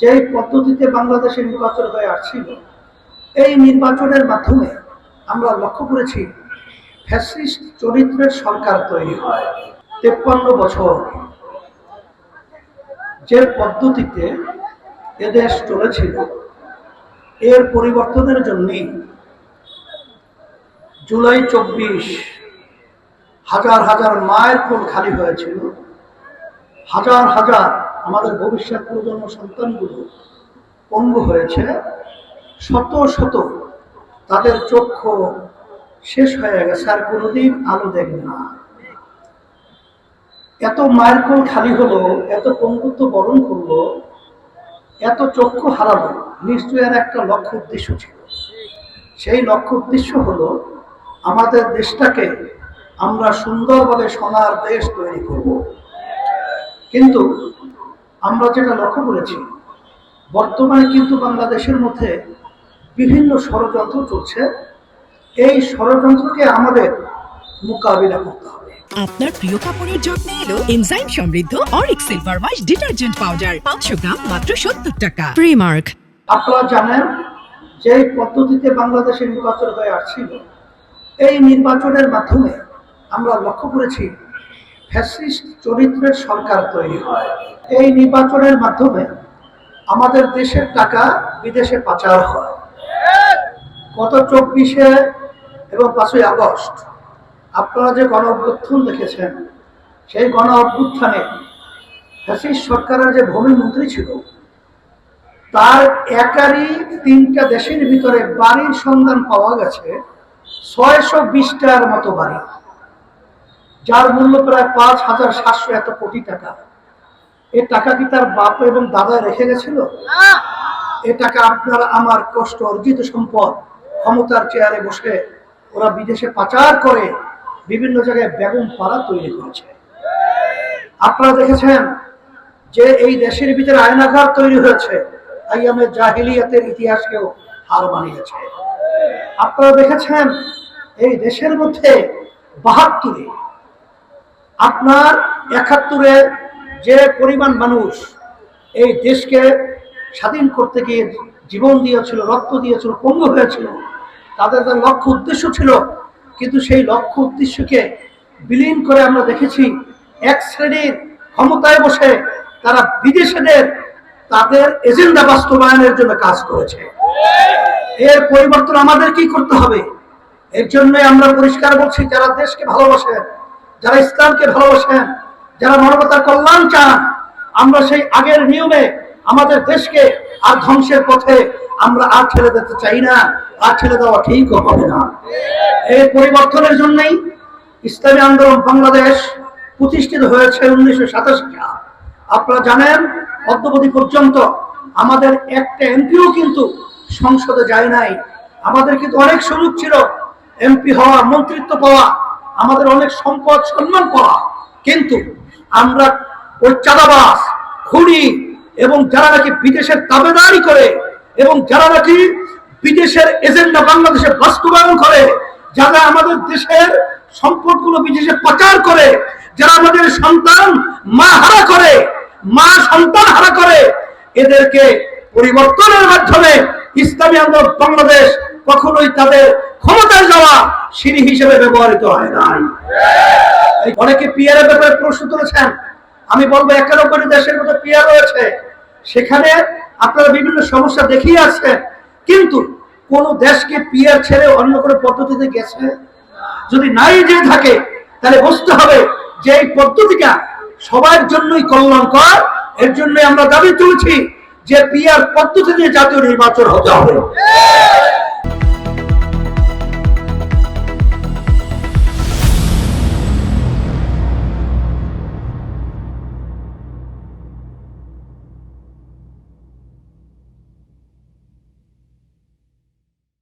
যেই পদ্ধতিতে বাংলাদেশে নির্বাচন হয়ে আসছিল, এই নির্বাচনের মাধ্যমে আমরা লক্ষ্য করেছি ফ্যাসিস্ট চরিত্রের সরকার তৈরি হয়। তেপ্পান্ন বছর যে পদ্ধতিতে এদেশ চলেছিল, এর পরিবর্তনের জন্যই জুলাই চব্বিশ হাজার হাজার মায়ের কোল খালি হয়েছিল, হাজার হাজার আমাদের ভবিষ্যৎ প্রজন্ম সন্তানগুলো পঙ্গু হয়েছে, শত শত তাদের চক্ষু শেষ হয়ে গেছে, আর কোনোদিন আলো দেখবে না। এত মায়ের কোল খালি হলো, এত পঙ্গুত্ব বরণ করল, এত চক্ষু হারালো, নিশ্চয়ই এর একটা লক্ষ্য উদ্দেশ্য ছিল। সেই লক্ষ্য উদ্দেশ্য হলো, আমাদের দেশটাকে আমরা সুন্দরভাবে সোনার দেশ তৈরি করব। কিন্তু আমরা যেটা লক্ষ্য করেছি বর্তমানে কিন্তু বাংলাদেশের মধ্যে বিভিন্ন ষড়যন্ত্র চলছে। এই ষড়যন্ত্রকে আমাদের মোকাবিলা করতে হবে। আপনার প্রিয় কাপড়ের যত্নে এলো এনজাইম সমৃদ্ধ অরিক সিলভার ওয়াশ ডিটারজেন্ট পাউডার পাঁচশো গ্রাম মাত্র সত্তর টাকা। প্রিমার্ক আপনারা জানেন যে পদ্ধতিতে বাংলাদেশে নির্বাচন হয়ে আসছিল। এই নির্বাচনের মাধ্যমে আমরা লক্ষ্য করেছি ফ্যাসিস্ট চরিত্রের সরকার তৈরি হয়। এই নির্বাচনের মাধ্যমে আমাদের দেশের টাকা বিদেশে পাচার হয়। গত চব্বিশে এবং পাঁচই আগস্ট আপনারা যে গণ অভ্যুত্থান দেখেছেন, সেই গণ অভ্যুত্থানে ফ্যাসিস্ট সরকারের যে ভূমি মন্ত্রী ছিল, তার একারই তিনটা দেশের ভিতরে বাড়ির সন্ধান পাওয়া গেছে, ছয়শো বিশটার মতো বাড়ি। যার মূল্য প্রায় পাঁচ হাজার সাতশো এত কোটি টাকা। এ টাকা কি তার বাপ এবং দাদা রেখে গেছিল? এ টাকা আপনার আমার কষ্ট অর্জিত সম্পদ ক্ষমতার চেয়ারে বসে ওরা বিদেশে পাচার করে বিভিন্ন জায়গায় বেগম পাড়া তৈরি করেছে। আপনারা দেখেছেন যে এই দেশের ভিতরে আয়নাঘর তৈরি হয়েছে আইয়ামে জাহিলিয়াতের ইতিহাসকেও হার মানিয়েছে। আপনারা দেখেছেন এই দেশের মধ্যে বাহাত্তরে আপনার একাত্তরে যে পরিমাণ মানুষ এই দেশকে স্বাধীন করতে গিয়ে জীবন দিয়েছিল, রক্ত দিয়েছিল, পঙ্গু হয়েছিল, তাদের তার লক্ষ্য উদ্দেশ্য ছিল। কিন্তু সেই লক্ষ্য উদ্দেশ্যকে বিলীন করে আমরা দেখেছি, এক শ্রেণির ক্ষমতায় বসে তারা বিদেশিদের, তাদের এজেন্ডা বাস্তবায়নের জন্য কাজ করেছে। এর পরিবর্তন আমাদের কি করতে হবে? এর জন্য আমরা পরিষ্কার বলছি, যারা দেশকে ভালোবাসেন যারা ইসলামকে ভালোবাসেন, যারা মানবতার কল্যাণ চান, আমরা সেই আগের নিয়মে আমাদের দেশকে আর ধ্বংসের পথে আমরা আর ছেড়ে দিতে চাই না, আর ছেড়ে দেওয়া ঠিক হবে না। এই পরিবর্তনের জন্যই ইসলামী আন্দোলন বাংলাদেশ প্রতিষ্ঠিত হয়েছে উনিশশো সাতাশি সাল। আপনারা জানেন, অদ্যবধি পর্যন্ত আমাদের একটা এমপিও কিন্তু সংসদে যায় নাই। আমাদের কিন্তু অনেক সুযোগ ছিল, এমপি হওয়া, মন্ত্রিত্ব পাওয়া আমাদের অনেক সম্পদ সম্মান করা। কিন্তু আমরা ওই চাঁদাবাস খুনি এবং যারা নাকি বিদেশের তাবেদারি করে এবং যারা নাকি বিদেশের এজেন্ডা বাংলাদেশে বাস্তবায়ন করে, যারা আমাদের দেশের সম্পদগুলো বিদেশে পাচার করে, যারা আমাদের সন্তান মা হারা করে, মা সন্তান হারা করে, এদেরকে পরিবর্তনের মাধ্যমে ইসলামী আন্দোলন বাংলাদেশ কখনোই তাদের ক্ষমতায় যাওয়া সিঁড়ি হিসেবে ব্যবহৃত হয় নাই। অনেকে পিয়ারের ব্যাপারে প্রশ্ন তুলেছেন। আমি বলব একানব্বই দেশের মধ্যে পিয়ার রয়েছে। সেখানে আপনারা বিভিন্ন সমস্যা দেখিয়ে আসছেন। কিন্তু কোন দেশকে পিয়ার ছেড়ে অন্য কোনো পদ্ধতিতে গেছে? যদি নাই যে থাকে তাহলে বুঝতে হবে যে এই পদ্ধতিটা সবার জন্যই কল্যাণকর। এর জন্য আমরা দাবি তুলছি যে পিয়ার পদ্ধতিতে জাতীয় নির্বাচন হতে হবে।